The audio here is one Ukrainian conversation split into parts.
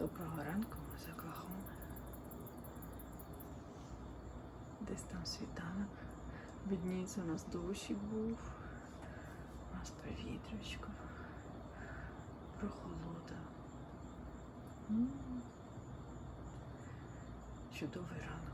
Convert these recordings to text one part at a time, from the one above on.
Доброго ранку, з Оклахоми. Десь там світанок. Відніється у нас дощик був. У нас повітрячко. Прохолода. М. Чудовий ранок.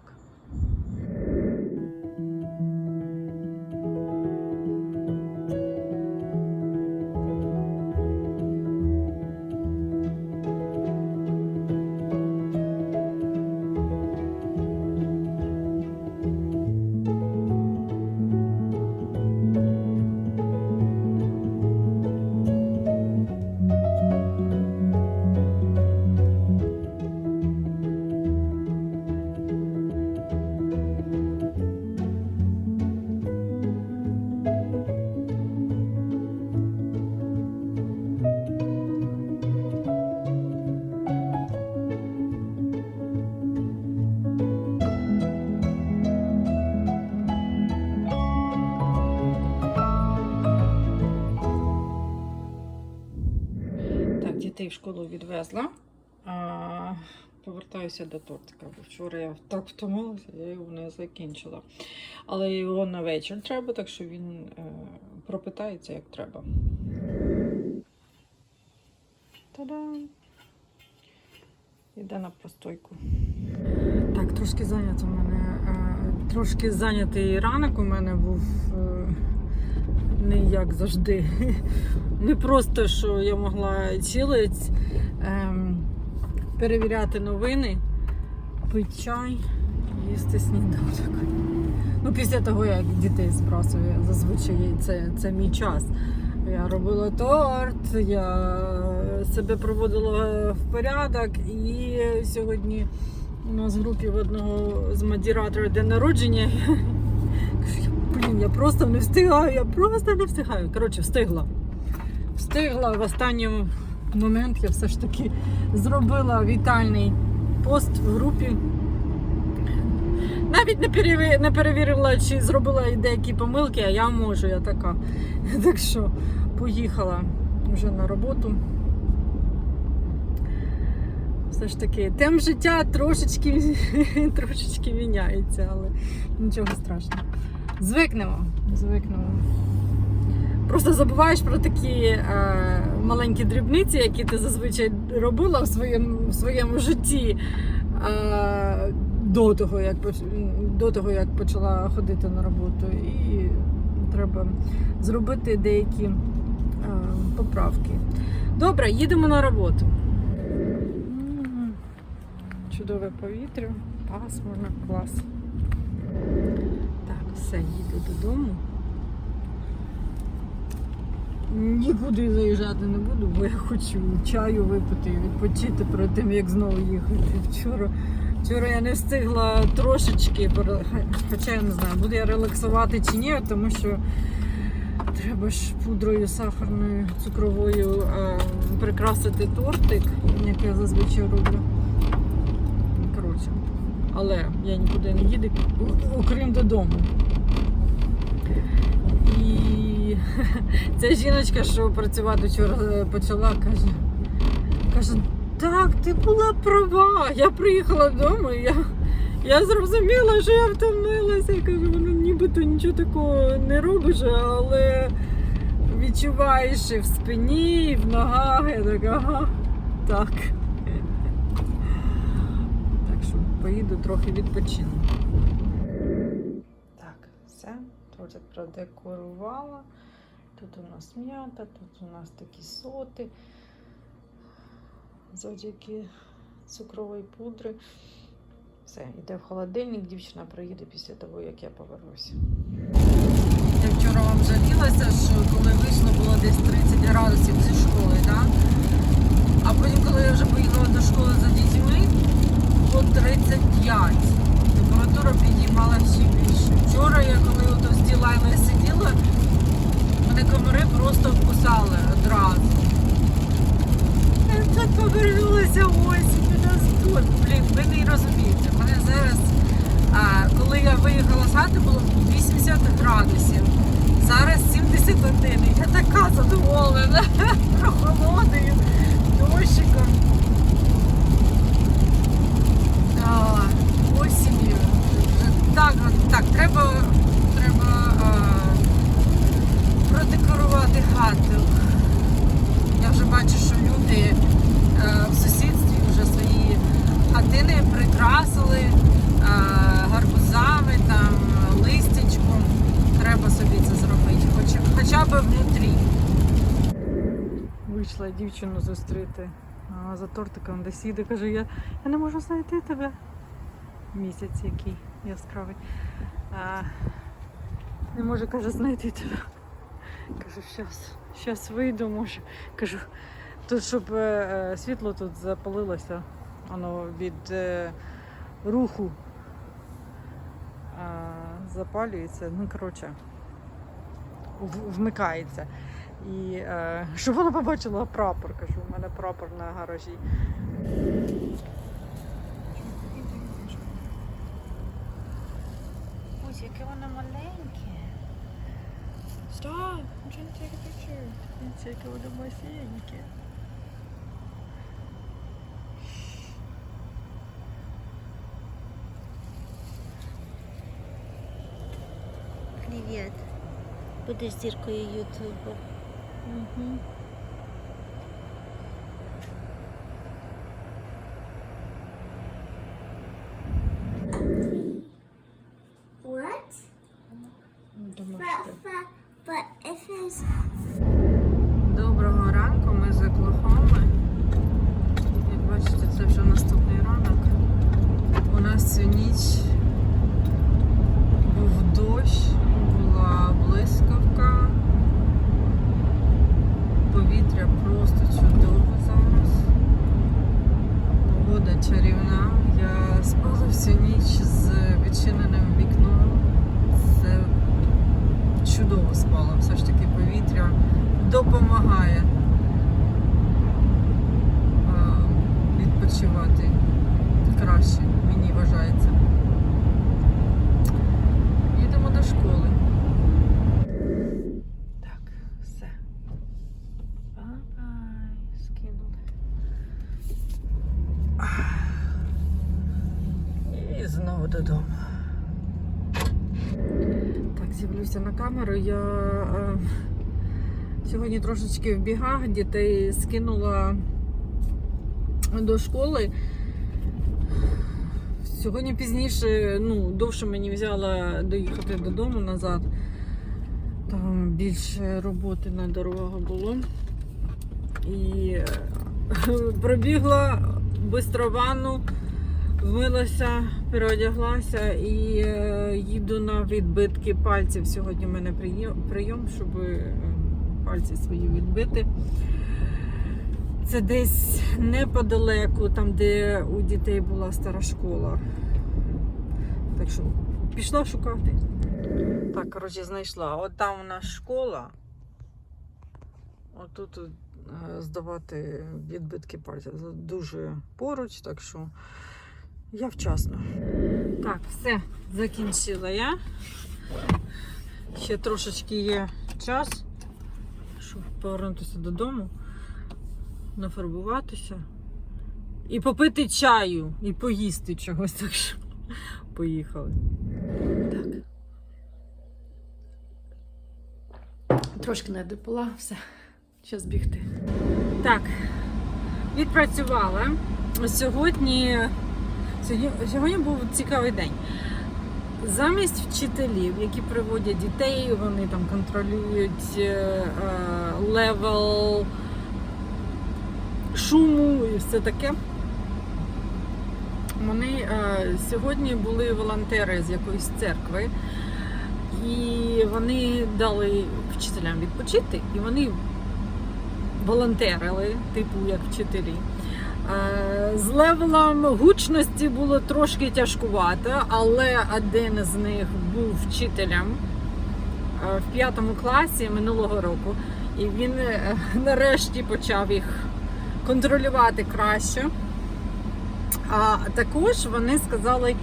Дітей в школу відвезла. А, повертаюся до тортика, бо вчора я так втомилася, я його не закінчила. Але його на вечір треба, так що він е, пропитається як треба. Та-дам! Іде на простойку. Так, трошки зайнято в мене. е, Трошки зайнятий ранок у мене був е, не як завжди. Не просто, що я могла цілець ем, перевіряти новини, пити чай, їсти сніданок. Ну, після того, як дітей збрасую, зазвичай це, це мій час. Я робила торт, я себе проводила в порядок, і сьогодні у нас в групі в одного з модераторів день народження. Блін, я просто не встигаю, я просто не встигаю. Коротше, встигла. Встигла в останній момент, я все ж таки зробила вітальний пост в групі. Навіть не, переві... не перевірила, чи зробила деякі помилки, а я можу, я така. Так що поїхала вже на роботу. Все ж таки, темп життя трошечки, трошечки міняється, але нічого страшного. Звикнемо, звикнемо. Просто забуваєш про такі е, маленькі дрібниці, які ти зазвичай робила в своєму, в своєму житті е, до, того, як, до того, як почала ходити на роботу. І треба зробити деякі е, поправки. Добре, їдемо на роботу. Чудове повітря, пасмурно, клас. Все, їду додому. Нікуди заїжджати не буду, бо я хочу чаю випити і відпочити перед тим, як знову їхати. Вчора, вчора я не встигла трошечки, хоча я не знаю, буду я релаксувати чи ні, тому що треба ж пудрою сахарною, цукровою е, прикрасити тортик, як я зазвичай роблю. Коротше, але я нікуди не їду, окрім додому. І ця жіночка, що працювати вчора е, почала, каже, каже, так, ти була права. Я приїхала і я, я зрозуміла, що я втомилася. Я кажу, ну нібито нічого такого не робиш, але відчуваєш і в спині, і в ногах. Я така, ага, так. Так що поїду трохи відпочину. Так, все. Тортик продекорувала. Тут у нас м'ята, тут у нас такі соти. Завдяки цукрової пудри. Все, йде в холодильник, дівчина приїде після того, як я повернуся. Я вчора вам жалілася, що коли вийшло було десь 30 градусів зі школи, да? а потім, коли я вже поїхала до школи за дітьми, було 35. Температура підіймала ще більше. Вчора я коли ото з Ділайною сиділа, От, блін, ви не розумієте. Мене зараз, а, коли я виїхала з хати, було 80 градусів. Зараз 71. Я така задоволена. Прохолодою, дощиком. Осінню. Так, так, треба, треба. прикрасили е, гарбузами, там, листячком. Треба собі це зробити, хоча, хоча б внутрі. Вийшла дівчину зустріти а, за тортиком, де сіде, каже, я я не можу знайти тебе. Місяць який яскравий. А, Не можу, каже, знайти тебе. Кажу, щас, щас вийду, може. Кажу, тут щоб е, е світло тут запалилося воно від е, руху а, запалюється. Ну, коротше, вмикається. І е, щоб вона побачила прапор, кажу, у мене прапор на гаражі. Ось, яке воно маленьке. Stop! I'm trying to take a picture. Дивіться, яке воно масеньке. Привіт. Будеш зіркою Ютубу. Угу. What? Думаю, But, but, but if it's Доброго ранку, ми з Оклахоми. Як бачите, це вже наступний ранок. У нас цю ніч був дощ, була блискавка. Повітря просто чудове зараз. Погода чарівна. Я спала всю ніч з відчиненим вікном. Це чудово спала. Все ж таки повітря допомагає а, відпочивати краще, мені вважається. Їдемо до школи. Так, все. Бай-бай. Скинули. І знову додому. Так, з'явлюся на камеру. Я е, сьогодні трошечки в бігах дітей скинула до школи. Сьогодні пізніше, ну, довше мені взяла доїхати додому назад. Там більше роботи на дорогах було. І е, пробігла бистро ванну, вмилася, переодяглася і е, їду на відбитки пальців. Сьогодні в мене прийом, щоб е, пальці свої відбити. Це десь неподалеку, там, де у дітей була стара школа. Так що пішла шукати. Так, коротше, знайшла. От там у нас школа. Отут е, здавати відбитки пальців. Дуже поруч, так що я вчасно. Так, все, закінчила я. Ще трошечки є час, щоб повернутися додому, нафарбуватися і попити чаю, і поїсти чогось. Так що поїхали. Так. Трошки не допила, все. Зараз бігти. Так, відпрацювала. Сьогодні, сьогодні, сьогодні був цікавий день. Замість вчителів, які приводять дітей, вони там контролюють е, е, левел шуму і все таке. Вони е, сьогодні були волонтери з якоїсь церкви, і вони дали вчителям відпочити, і вони волонтерили, типу як вчителі. Е, З левелом гучності було трошки тяжкувато, але один з них був вчителем е, в п'ятому класі минулого року, і він е, нарешті почав їх контролювати краще. А також вони сказали,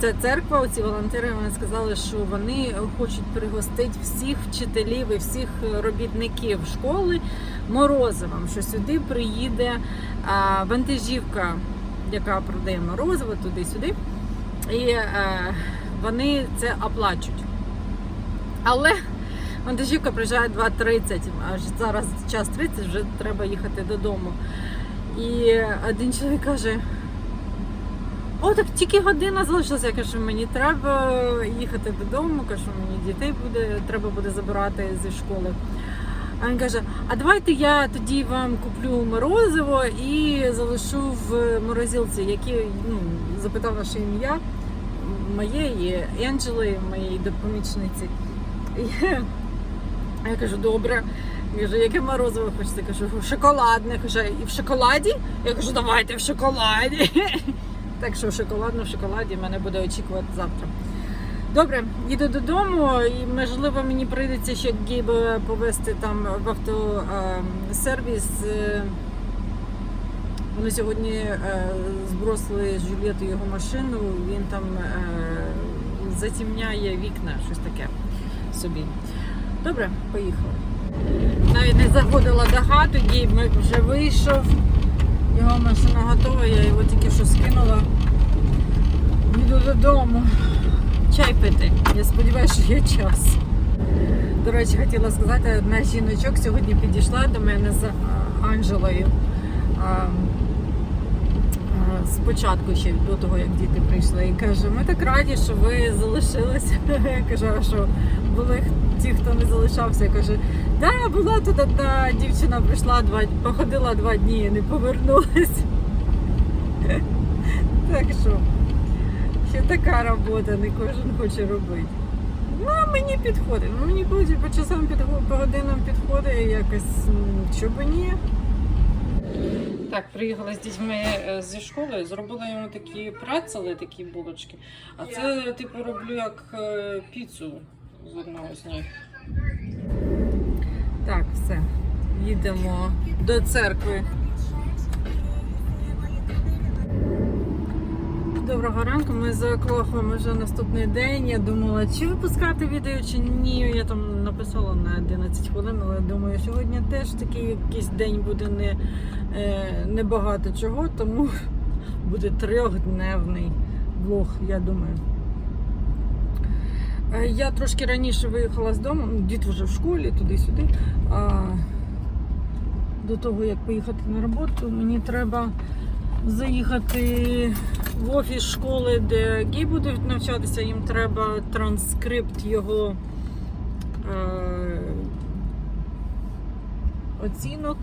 ця церква, ці волонтери, вони сказали, що вони хочуть пригостити всіх вчителів і всіх робітників школи морозивом, що сюди приїде а, вантажівка, яка продає морозиво туди-сюди, і е, вони це оплачують. Але вантажівка приїжджає 2.30, аж зараз час 30, вже треба їхати додому. І один чоловік каже. О, так тільки година залишилася. Я кажу, мені треба їхати додому. Кажу, мені дітей буде, треба буде забирати зі школи. А він каже: а давайте я тоді вам куплю морозиво і залишу в морозилці, які ну, запитав наше ім'я моє і Енджели, моєї допомічниці. І я кажу, добре. Я кажу, яке морозиво хочете? Кажу, шоколадне. Каже, і в шоколаді? Я кажу, давайте в шоколаді. Так що шоколадно в шоколаді мене буде очікувати завтра. Добре, їду додому, і можливо мені прийдеться ще Гейба повезти там в автосервіс. Е, Вони сьогодні е, збросили з Жюлєту його машину, він там е, затемняє вікна, щось таке собі. Добре, поїхали. Навіть не заходила до хати, Гейб вже вийшов. Його машина готова, я його тільки що скинула. Їду додому. Чай пити. Я сподіваюся, що є час. До речі, хотіла сказати, одна жіночок сьогодні підійшла до мене з Анжелою. Спочатку ще до того, як діти прийшли, і каже, ми так раді, що ви залишилися. Я кажу, що були ті, хто не залишався. Каже, да, була тут одна дівчина, прийшла два походила два дні і не повернулась. Так що, ще така робота, не кожен хоче робити. Ну, а мені підходить. Ну, мені по, по часам підходить, по годинам підходить якось, м, що би ні. Так, приїхала з дітьми е, зі школи, зробила йому такі працели, такі булочки. А це, типу, роблю як е, піцу з одного з них. Так, все. Їдемо до церкви. Доброго ранку, ми за крохом вже наступний день. Я думала, чи випускати відео, чи ні. Я там написала на 11 хвилин, але думаю, сьогодні теж такий якийсь день буде не, е, не багато чого, тому буде трьохдневний влог, я думаю. Е, Я трошки раніше виїхала з дому, ну, дід вже в школі, туди-сюди. До того, як поїхати на роботу, мені треба заїхати в офіс школи, де Гі буде навчатися. Їм треба транскрипт його е, оцінок.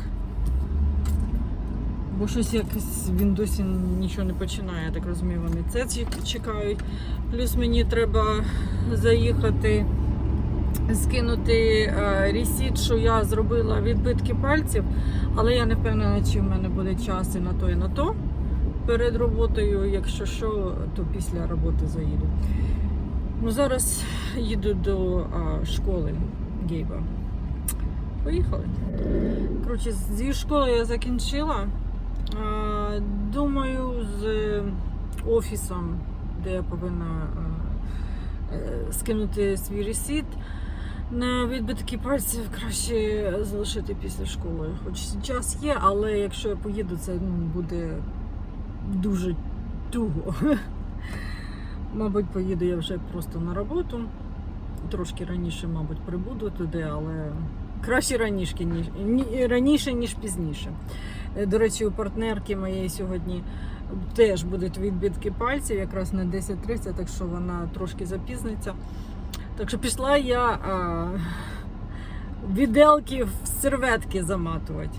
Бо щось якось він досі нічого не починає, я так розумію, вони це чек- чекають. Плюс мені треба заїхати, скинути е, ресіт, що я зробила відбитки пальців, але я не впевнена, чи в мене буде час і на то, і на то перед роботою. Якщо що, то після роботи заїду. Ну, зараз їду до а, школи Гейба. Поїхали. Коротше, зі школи я закінчила. Думаю, з офісом, де я повинна е, скинути свій ресіт. На відбитки пальців краще залишити після школи. Хоч час є, але якщо я поїду, це ну, буде дуже туго. Мабуть, поїду я вже просто на роботу. Трошки раніше, мабуть, прибуду туди, але краще раніше, ніж, раніше, ніж пізніше. Е, До речі, у партнерки моєї сьогодні теж будуть відбитки пальців, якраз на 10.30, так що вона трошки запізниться. Так що пішла я а, віделки в серветки заматувати.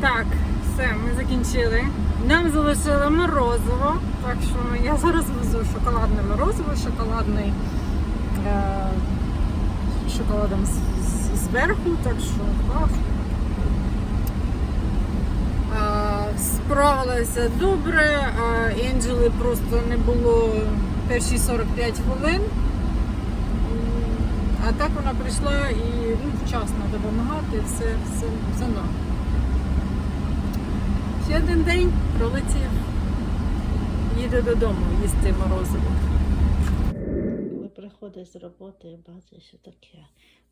Так, все, ми закінчили. Нам залишили морозиво, так що я зараз везу шоколадне морозиво, шоколадний е, шоколадом зверху, так що клас. Справилася добре, Енджели просто не було перші 45 хвилин. А так вона прийшла і ну, вчасно допомагати, все, все, все норм. Ще один день пролетів. Їду додому їсти морозиво. Коли приходиш з роботи і бачиш, що таке,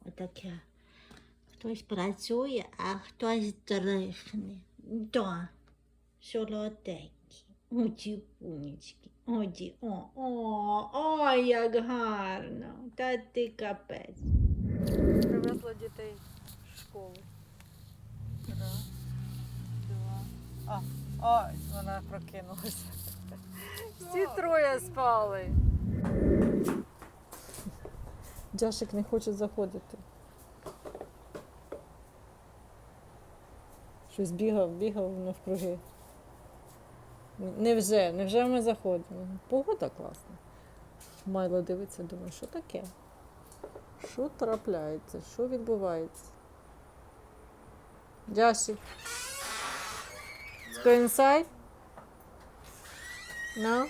отаке. Хтось працює, а хтось дрихне. Да, солоденький. Оті пунечки. Оті, о, о, о, як гарно. Та ти капець. Привезла дітей в школу. Раз, два. А, ой, вона прокинулася. Всі троє спали. Джашик не хоче заходити. Щось бігав, бігав навкруги. Невже, невже ми заходимо? Погода класна. Майло дивиться, думає, що таке? Що трапляється? Що відбувається? Джасі. Let's go inside? No?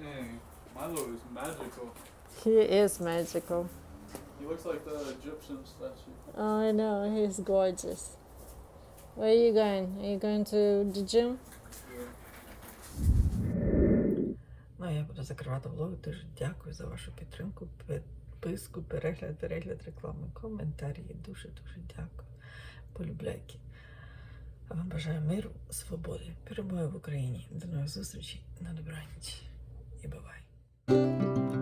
Dang, Milo is magical. He is magical. He looks like the Egyptian statue. Oh, I know, he's gorgeous. Where are you going? Are you going to the gym? Ну, я буду закривати влог. Дуже дякую за вашу підтримку, підписку, перегляд, перегляд реклами, коментарі. Дуже дуже дякую. Полюбляйки. А вам бажаю миру, свободи, перемоги в Україні. До нових зустрічей на добраніч і бувай.